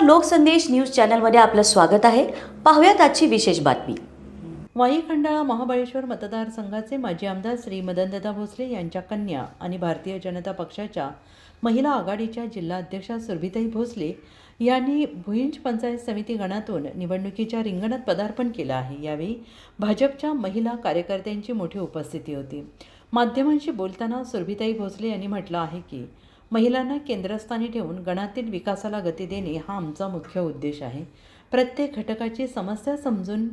Loksandesh news चॅनलमध्ये आपलं स्वागत आहे. पाहूयात आजची विशेष बातमी. वाई खंडाळा महाबळेश्वर मतदारसंघाचे माजी आमदार श्री मदनदादा भोसले यांच्या कन्या आणि भारतीय जनता पक्षाच्या महिला आघाडीच्या जिल्हा अध्यक्षा सुरभिताई भोसले यांनी भुईंज पंचायत समिती गणातून निवडणुकीच्या रिंगणात पदार्पण केलं आहे. यावेळी भाजपच्या महिला कार्यकर्त्यांची मोठी उपस्थिती होती. माध्यमांशी बोलताना सुरभिताई भोसले यांनी म्हटलं आहे की महिलांना केंद्रस्थानी ठेवून गणातील विकासाला गती देणे हा आमचा मुख्य उद्देश आहे. प्रत्येक घटकाची समस्या समजून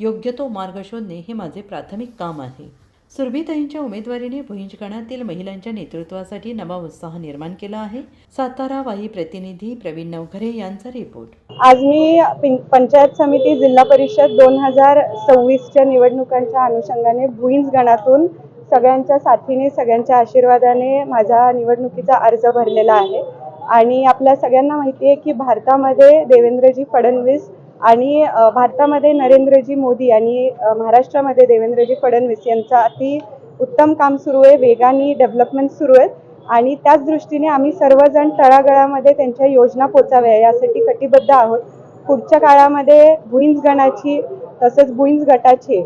योग्य तो मार्ग शोधणे हे माझे प्राथमिक काम आहे. सुरभीताईंच्या उमेदवारीने भुईंज गणातील महिलांच्या नेतृत्वासाठी नवा उत्साह निर्माण केला आहे. सातारा वाई प्रतिनिधी प्रवीण नवघरे यांचा रिपोर्ट. आज मी पंचायत समिती जिल्हा परिषद दोन हजार सव्वीसच्या निवडणुकांच्या अनुषंगाने भुईंज गणातून सगळ्यांच्या साथीने सगळ्यांच्या आशीर्वादाने माझा निवडणुकीचा अर्ज भरलेला आहे. आणि आपल्या सगळ्यांना माहिती आहे की भारतामध्ये देवेंद्रजी फडणवीस आणि भारतामध्ये नरेंद्रजी मोदी आणि महाराष्ट्रामध्ये देवेंद्रजी फडणवीस यांचा अति उत्तम काम सुरू आहे वेगाने डेव्हलपमेंट सुरू आहेत आणि त्याच दृष्टीने आम्ही सर्वजण तळागळामध्ये त्यांच्या योजना पोचाव्या यासाठी कटिबद्ध आहोत. पुढच्या काळामध्ये भुईंज गणाची तसेच भुईंज गटाची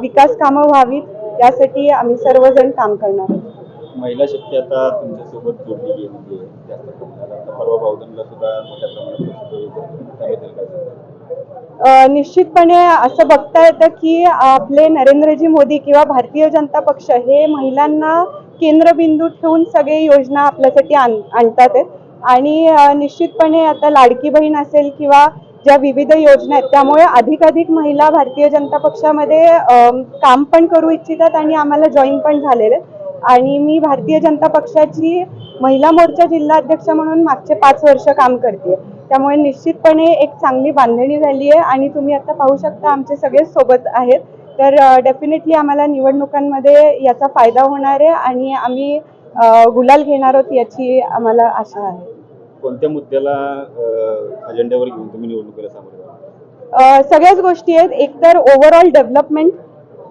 विकास कामं व्हावीत. यासाठी आम्ही सर्वजण काम करणार आहोत महिला शक्ती आता तुमच्यासोबत जोडली गेलेली आहे जास्त प्रमाणात आता परवा भाऊदनला सुद्धा मोठ्या प्रमाणात प्रसिद्धी होते. त्याबद्दल काय सांगाल? अ, निश्चितपणे असं बघता येतं की आपले नरेंद्रजी मोदी किंवा भारतीय जनता पक्ष हे महिलांना केंद्रबिंदू ठेवून सगळे योजना आपल्यासाठी आण आणतात आहेत आणि अ, निश्चितपणे आता लाडकी बहीण असेल किंवा ज्या विविध योजना आहेत त्यामुळे अधिकाधिक महिला भारतीय जनता पक्षामध्ये काम पण करू इच्छितात आणि आम्हाला जॉईन पण झालेले आहेत. आणि मी भारतीय जनता पक्षाची महिला मोर्चा जिल्हा अध्यक्ष म्हणून मागचे पाच वर्ष काम करते त्यामुळे निश्चितपणे एक चांगली बांधणी झाली आहे आणि तुम्ही आता पाहू शकता आमचे सगळे सोबत आहेत. तर डेफिनेटली आम्हाला निवडणुकांमध्ये याचा फायदा होणार आहे आणि आम्ही गुलाल घेणार आहोत याची आम्हाला आशा आहे. कोणत्या मुद्द्याला अजेंड्यावर घेऊन तुम्ही निवडणुकीला सामोरे सगळ्याच गोष्टी आहेत. एकतर ओव्हरऑल डेव्हलपमेंट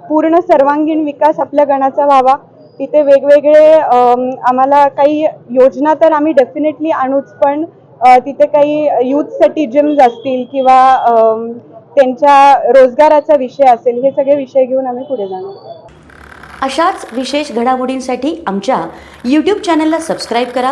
पूर्ण सर्वांगीण विकास आपल्या गणाचा व्हावा. तिथे वेगवेगळे आम्हाला काही योजना तर आम्ही डेफिनेटली आणूच पण तिथे काही यूथसाठी जिम्स असतील किंवा त्यांच्या रोजगाराचा विषय असेल हे सगळे विषय घेऊन आम्ही पुढे जाणार. अशाच विशेष घडामोडींसाठी आमच्या यूट्यूब चॅनलला सबस्क्राईब करा.